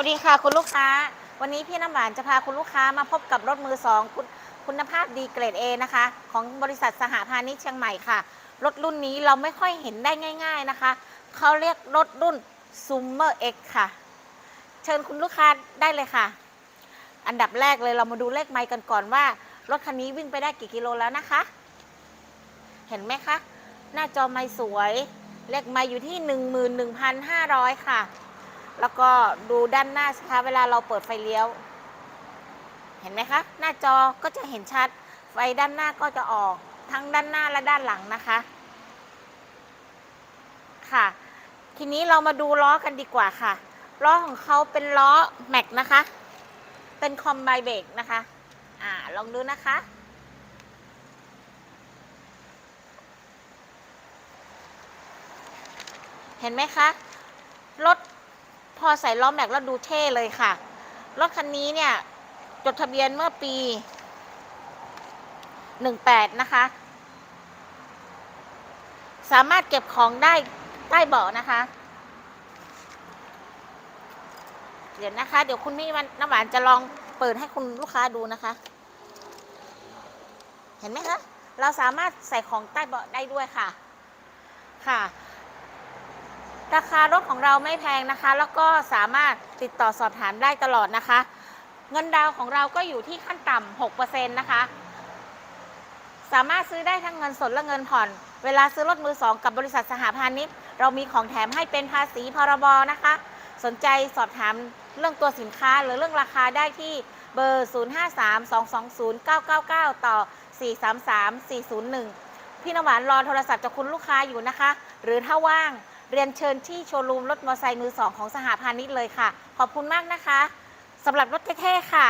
วัสดีค่ะคุณลูกค้า วันนี้พี่น้ำหวานจะพาคุณลูกค้ามาพบกับรถมือสองคุณคุณภาพดีเกรด A นะคะ ของบริษัทสหพาณิชย์เชียงใหม่ค่ะ รถรุ่นนี้เราไม่ค่อยเห็นได้ง่าย ๆนะคะ เขาเรียกรถรุ่น Summer X ค่ะ เชิญคุณลูกค้าได้เลยค่ะ อันดับแรกเลยเรามาดูเลขไมล์กันก่อนว่า รถคันนี้วิ่งไปได้กี่กิโลแล้วนะคะ เห็นไหมคะ หน้าจอไม่สวย เลขไมล์อยู่ที่ 11,500 ค่ะ แล้วก็ดูด้านหน้าสิคะเวลาเราเปิดไฟเลี้ยว เห็นไหมคะ หน้าจอก็จะเห็นชัด ไฟด้านหน้าก็จะออกทั้งด้านหน้าและด้านหลังนะคะ ค่ะ ทีนี้เรามาดูล้อกันดีกว่าค่ะ ล้อของเขาเป็นล้อแม็กนะคะ เป็นคอมไบเบรกนะคะ อ่า ลองดูนะคะเห็นไหมคะ รถ พอใส่ล้อแม็กแล้วดูเท่เลยค่ะ รถคันนี้เนี่ย จดทะเบียนเมื่อปี 18 นะคะ สามารถเก็บของได้ใต้เบาะนะคะ เดี๋ยวนะคะ เดี๋ยวคุณพี่น้ำหวานจะลองเปิดให้คุณลูกค้าดูนะคะ เห็นไหมคะ เราสามารถใส่ของใต้เบาะได้ด้วยค่ะ ค่ะ ราคารถของเราไม่แพงนะคะ แล้วก็สามารถติดต่อสอบถามได้ตลอดนะคะ เงินดาวของเราก็อยู่ที่ขั้นต่ำ6%นะคะ สามารถซื้อได้ทั้งเงินสดและเงินผ่อน เวลาซื้อรถมือสองกับบริษัทสหพาณิชเรามีของแถมให้เป็นภาษีพรบนะคะ สนใจสอบถามเรื่องตัวสินค้าหรือเรื่องราคาได้ที่เบอร์ 053-220-999 ต่อ 433401 พี่นำหวานรอโทรศัพท์จากคุณลูกค้าอยู่นะคะ หรือถ้าว่าง เรียนเชิญที่โชว์รูมรถมอเตอร์ไซค์มือสองของสหพาณิชย์เลยค่ะ ขอบคุณมากนะคะสำหรับรถเท่ๆค่ะ